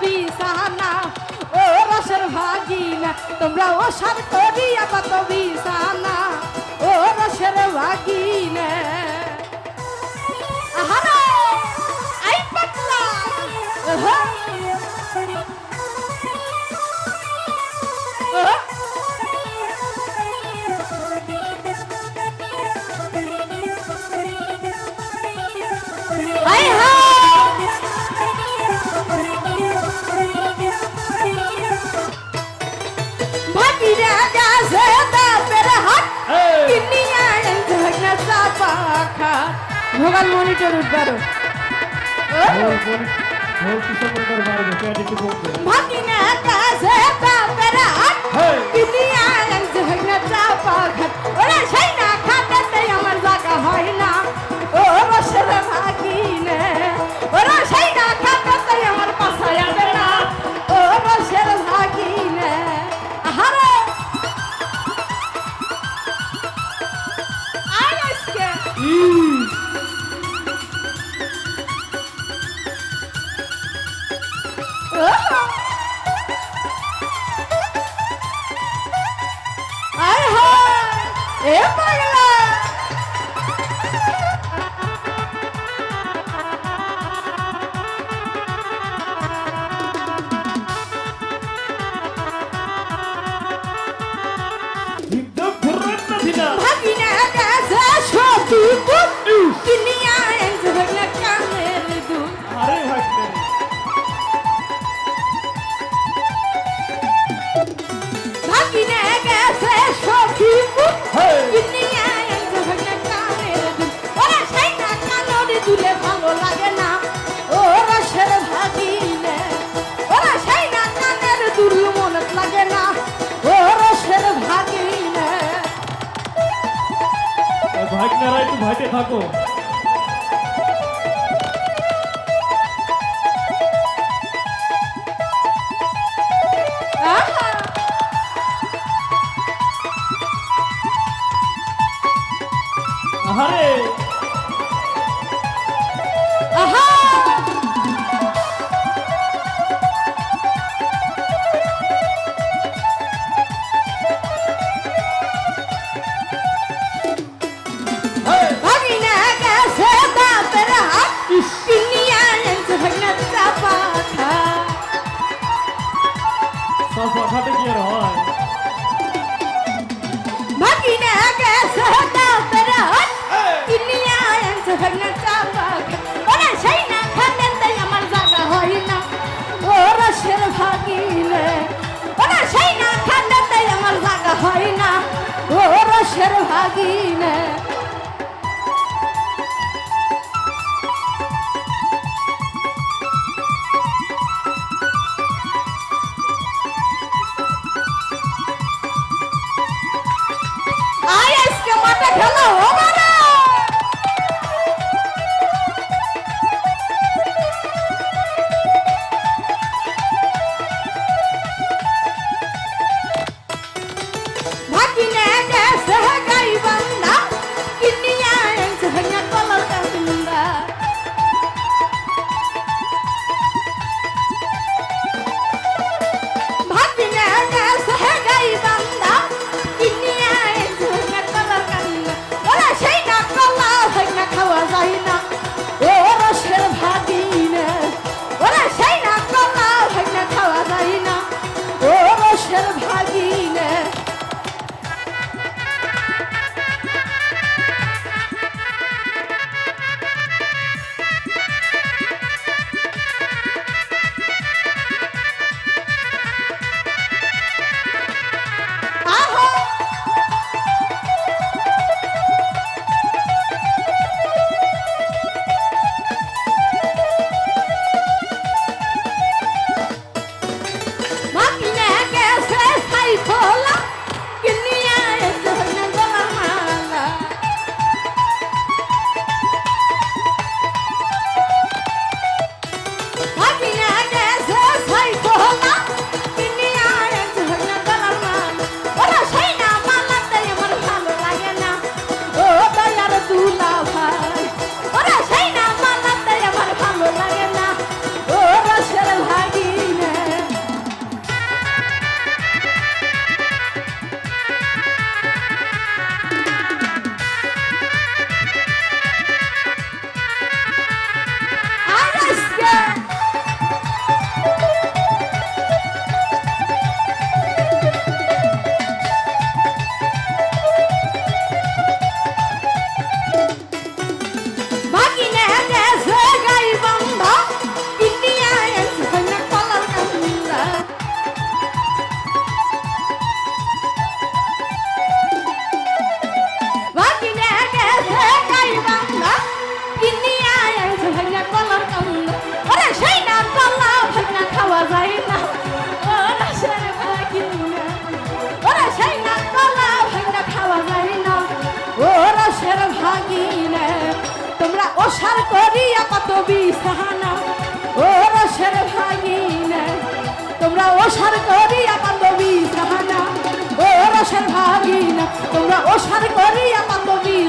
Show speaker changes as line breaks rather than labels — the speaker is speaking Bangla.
বিছানা ও রসের ভাগিনা তোমরা অসার করিয়া কত বিছানা ও রসের ভাগি রুট বারো ভাগিনা কাছে
ভাইনারা একটু ভাইটে থাকো। আহারে!
भगिना गैस होता परहत किनिया एम सहना चावाग ओना शैना खाने ते अमर जागा होइना ओ रशेर भागिने ओना शैना खाने ते अमर जागा होइना ओ रशेर भागिने ওসার করিয়া কত সাহানা ও রসের ভাগিনা তোমরা ওসার করিয়া কত সাহানা ও রসের ভাগিনা তোমরা ওসার করিয়া কত সাহানা